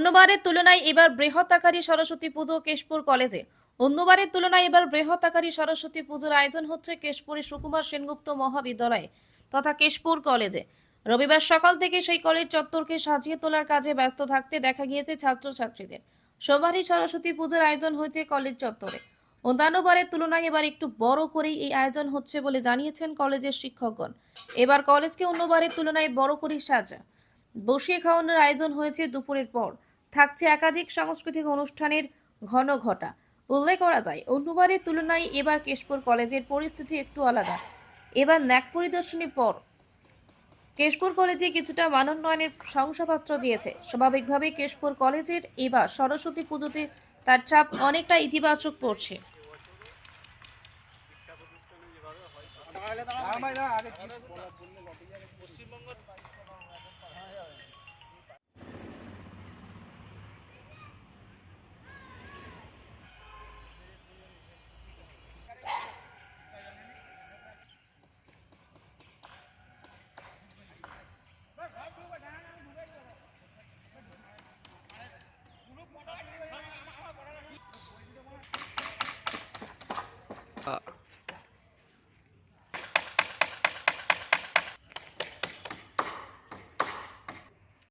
অন্যবারের তুলনায় এবার বৃহৎ আকারী সরস্বতী পুজো কেশপুর কলেজে। অন্যবারের তুলনায় এবার বৃহৎ আকারী সরস্বতী পুজোর আয়োজন হচ্ছে কেশপুরের সুকুমার সেনগুপ্ত মহাবিদ্যালয়ে তথা কেশপুর কলেজে। রবিবার সকাল থেকে সেই কলেজ চত্বরকে সাজিয়ে তোলার কাজে ব্যস্ত থাকতে দেখা গিয়েছে ছাত্রছাত্রীদের। সোমবারই সরস্বতী পুজোর আয়োজন হয়েছে কলেজ চত্বরে। অন্যান্যবারের তুলনায় এবার একটু বড় করেই এই আয়োজন হচ্ছে বলে জানিয়েছেন কলেজের শিক্ষকগণ। এবার কলেজকে অন্যবারের তুলনায় বড় করেই সাজা। বসিয়ে খাওয়ানোর আয়োজন হয়েছে দুপুরের পর। থাকছে একাধিক সাংস্কৃতিক অনুষ্ঠানের ঘন ঘটা। উল্লেখ করা যায়, অন্যবারের তুলনায় এবার কেশপুর কলেজের পরিস্থিতি একটু আলাদা। এবার ন্যাক পরিদর্শনের পর, কেশপুর কলেজে কিছুটা মানোন্নয়নের শংসাপত্র দিয়েছে। স্বাভাবিকভাবে কেশপুর কলেজের এবার সরস্বতী পুজোতে তার চাপ অনেকটা ইতিবাচক পড়ছে। Uh,